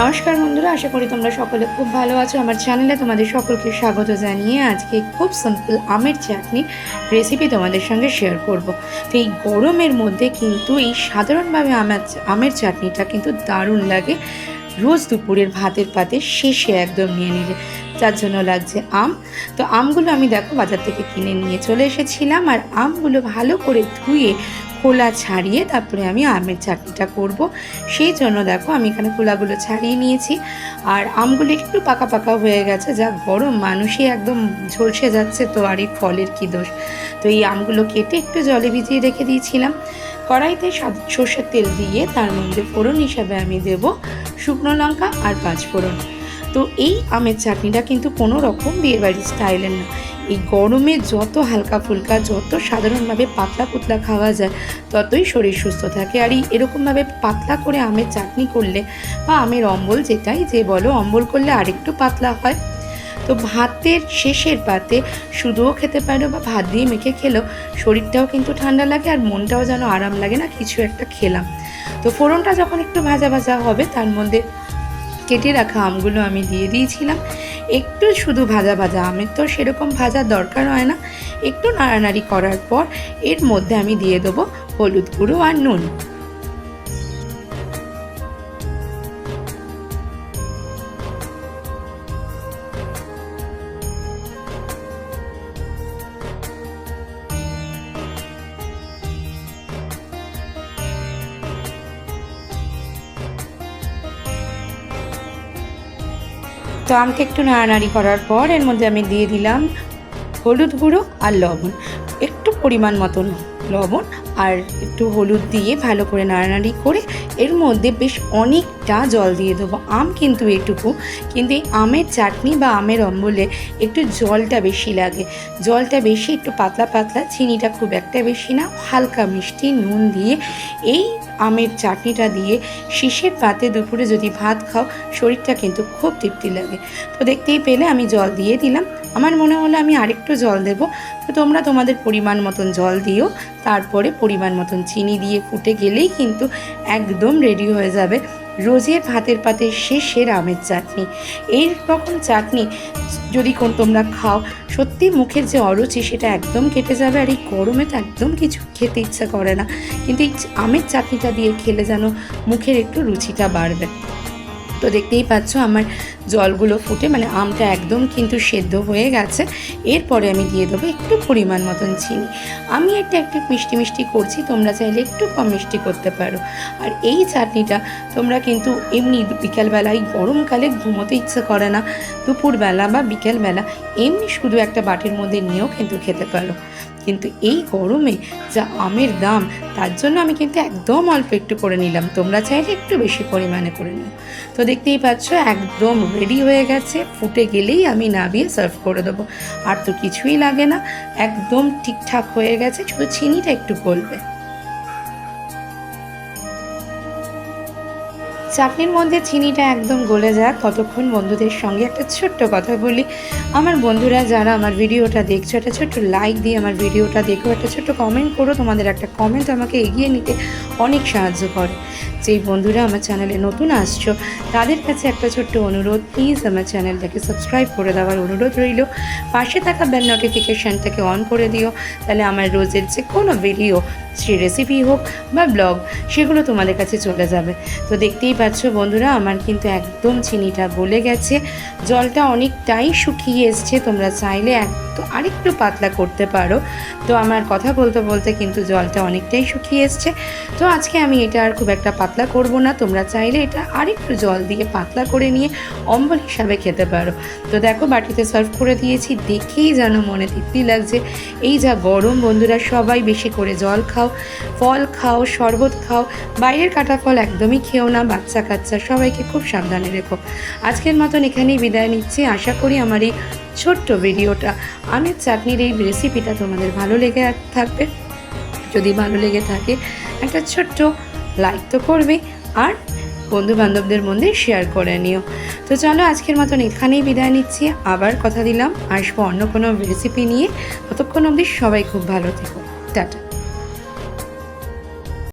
নমস্কার বন্ধুরা, আশা করি তোমরা সকলে খুব ভালো আছো। আমার চ্যানেলে তোমাদের সকলকে স্বাগত জানিয়ে আজকে খুব সিম্পল আমের চাটনি রেসিপি তোমাদের সঙ্গে শেয়ার করব। তো এই গরমের মধ্যে কিন্তু এই সাধারণভাবে আমের আমের চাটনিটা কিন্তু দারুণ লাগে। রোজ দুপুরের ভাতের পাতে শেষে একদম নিয়ে নিলে যার জন্য লাগছে আম। তো আমগুলো আমি দেখো বাজার থেকে কিনে নিয়ে চলে এসেছিলাম আর আমগুলো ভালো করে ধুয়ে খোলা ছাড়িয়ে তারপরে আমি আমের চাটনিটা করব। সেই জন্য দেখো আমি এখানে খোলাগুলো ছাড়িয়ে নিয়েছি। আর আমগুলো একটু পাকা পাকা হয়ে গেছে, যা গরম মানুষই একদম ঝলসে যাচ্ছে তো, আর এই ফলের কী দোষ? তো এই আমগুলো কেটে একটু জলে ভিজিয়ে রেখে দিয়েছিলাম। কড়াইতে সর্ষের তেল দিয়ে তার মধ্যে ফোড়ন হিসাবে আমি দেব শুকনো লঙ্কা আর পাঁচ ফোড়ন তো এই আমের চাটনিটা কিন্তু কোনো রকম বিয়েবাড়ির স্টাইলের না। এই গরমে যত হালকা ফুলকা, যত সাধারণভাবে পাতলা পুতলা খাওয়া যায়, ততই শরীর সুস্থ থাকে। আর এই এরকমভাবে পাতলা করে আমের চাটনি করলে বা আমের অম্বল যেটাই যে বলো, অম্বল করলে আরেকটু পাতলা হয়। তো ভাতের শেষের পাতে শুধুও খেতে পারো বা ভাত দিয়ে মেখে খেলেও শরীরটাও কিন্তু ঠান্ডা লাগে আর মনটাও যেন আরাম লাগে না, কিছু একটা খেলাম। তো ফোড়নটা যখন একটু ভাজা ভাজা হবে, তার মধ্যে কেটে রাখা আমগুলো আমি দিয়ে দিয়েছিলাম। একটু শুধু ভাজা ভাজা আমের তো সেরকম ভাজার দরকার হয় না। একটু নাড়ানাড়ি করার পর এর মধ্যে আমি দিয়ে দেবো হলুদ গুঁড়ো আর নুন। তো আমকে একটু নাড়ানাড়ি করার পর এর মধ্যে আমি দিয়ে দিলাম হলুদ গুঁড়ো আর লবণ। একটু পরিমাণ মতন লবণ আর একটু হলুদ দিয়ে ভালো করে নাড়ানাড়ি করে এর মধ্যে বেশ অনেকটা জল দিয়ে দেবো। আম কিন্তু এটুকু, কিন্তু এই আমের চাটনি বা আমের অম্বলে একটু জলটা বেশি লাগে। জলটা বেশি, একটু পাতলা পাতলা, চিনিটা খুব একটা বেশি না, হালকা মিষ্টি নুন দিয়ে এই আমের চাটনিটা দিয়ে শীষের পাতে দুপুরে যদি ভাত খাও, শরীরটা কিন্তু খুব তৃপ্তি লাগে। তো দেখতেই পেলে আমি জল দিয়ে দিলাম। আমার মনে হলো আমি আরেকটু জল দেব। তো তোমরা তোমাদের পরিমাণ মতন জল দিও, তারপরে পরিমাণ মতন চিনি দিয়ে ফুটে গেলেই কিন্তু একদম রেডি হয়ে যাবে। রোজের ভাতের পাতে শেষের আমের চাটনি। এই রকম চাটনি যদি কোন তোমরা খাও, সত্যি মুখের যে অরুচি, সেটা একদম কেটে যাবে আর এই গরমে তো একদম কিছু খেতে ইচ্ছা করে না। কিন্তু এই আমের চাটনিটা দিয়ে খেলে যেন মুখের একটু রুচিটা বাড়বে। তো দেখতেই পাচ্ছ আমার জলগুলো ফুটে মানে আমটা একদম কিন্তু সেদ্ধ হয়ে গেছে। এরপরে আমি দিয়ে দেবো একটু পরিমাণ মতন চিনি। আমি একটা একটু মিষ্টি মিষ্টি করছি, তোমরা চাইলে একটু কম মিষ্টি করতে পারো। আর এই চাটনিটা তোমরা কিন্তু এমনি বিকালবেলায় গরমকালে ঘুমোতে ইচ্ছে করে না। দুপুরবেলা বা বিকেলবেলা এমনি শুধু একটা বাটির মধ্যে নিয়েও কিন্তু খেতে পারো। কিন্তু এই গরমে যা আমের দাম, তার জন্য আমি কিন্তু একদম অল্প একটু করে নিলাম। তোমরা চাইলে একটু বেশি পরিমাণে করে নিও। তো দেখতেই পাচ্ছ, একদম রেডি হয়ে গেছে। ফুটে গেলেই আমি নাবিয়ে সার্ভ করে দেবো। আর তো কিছুই লাগে না। একদম ঠিকঠাক হয়ে গেছে। শুধু চিনিটা একটু গলবে। চাটনির মধ্যে চিনিটা একদম গলে যাক। ততক্ষণ বন্ধুদের সঙ্গে একটা ছোট্ট কথা বলি। আমার বন্ধুরা যারা আমার ভিডিওটা দেখছ, একটা ছোট্ট লাইক দিয়ে আমার ভিডিওটা দেখো, একটা ছোট্ট কমেন্ট করো। তোমাদের একটা কমেন্ট আমাকে এগিয়ে নিতে অনেক সাহায্য করে। যেই বন্ধুরা আমার চ্যানেলে নতুন আসছো, তাদের কাছে একটা ছোট্ট অনুরোধ প্লিজ আমার চ্যানেলটাকে সাবস্ক্রাইব করে দেওয়ার অনুরোধ রইল। পাশে থাকা বেল নোটিফিকেশানটাকে অন করে দিও। তাহলে আমার রোজের যে কোনো ভিডিও সে রেসিপি হোক বা ব্লগ সেগুলো তোমাদের কাছে চলে যাবে। তো দেখতেই বন্ধুরা? আমার কিন্তু একদম চিনিটা গলে গেছে। জলটা অনেকটাই শুকিয়ে এসছে। তোমরা চাইলে এক তো আরেকটু পাতলা করতে পারো। তো আমার কথা বলতে বলতে কিন্তু জলটা অনেকটাই শুকিয়ে এসছে। তো আজকে আমি এটা আর খুব একটা পাতলা করব না। তোমরা চাইলে এটা আরেকটু জল দিয়ে পাতলা করে নিয়ে অম্বল হিসাবে খেতে পারো। তো দেখো, বাটিতে সার্ভ করে দিয়েছি। দেখেই যেন মনে তৃপ্তি লাগছে। এই যা গরম বন্ধুরা, সবাই বেশি করে জল খাও। ফল খাও, শরবত খাও। বাইরের কাটা ফল একদমই খেও না। বাচ্চা কাচ্চা সবাইকে খুব সাবধানে রেখো। আজকের মতন এখানেই বিদায় নিচ্ছি। আশা করি আমার এই ছোট্ট ভিডিওটা, আমের চাটনির এই রেসিপিটা তোমাদের ভালো লেগে থাকবে। যদি ভালো লেগে থাকে, একটা ছোট্ট লাইক তো করবে আর বন্ধু বান্ধবদের মধ্যে শেয়ার করে নিও। তো চলো আজকের মতন এখানেই বিদায় নিচ্ছি। আবার কথা দিলাম। আসব অন্য কোনো রেসিপি নিয়ে। ততক্ষণ অবধি সবাই খুব ভালো থেকো। টাটা।